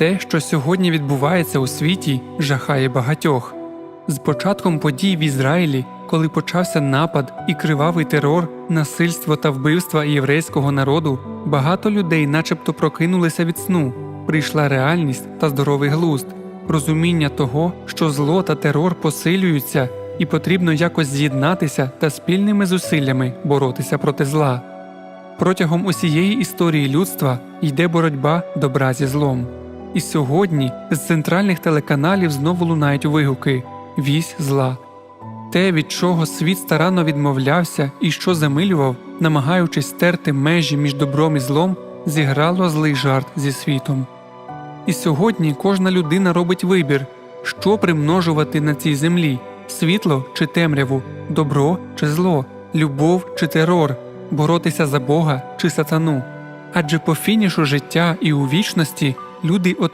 Те, що сьогодні відбувається у світі, жахає багатьох. З початком подій в Ізраїлі, коли почався напад і кривавий терор, насильство та вбивства єврейського народу, багато людей, начебто, прокинулися від сну. Прийшла реальність та здоровий глузд, розуміння того, що зло та терор посилюються, і потрібно якось з'єднатися та спільними зусиллями боротися проти зла. Протягом усієї історії людства йде боротьба добра зі злом. І сьогодні з центральних телеканалів знову лунають вигуки вісь зла. Те, від чого світ старанно відмовлявся і що замилював, намагаючись стерти межі між добром і злом, зіграло злий жарт зі світом. І сьогодні кожна людина робить вибір, що примножувати на цій землі світло чи темряву, добро чи зло, любов чи терор, боротися за Бога чи сатану. Адже по фінішу життя і у вічності люди отримують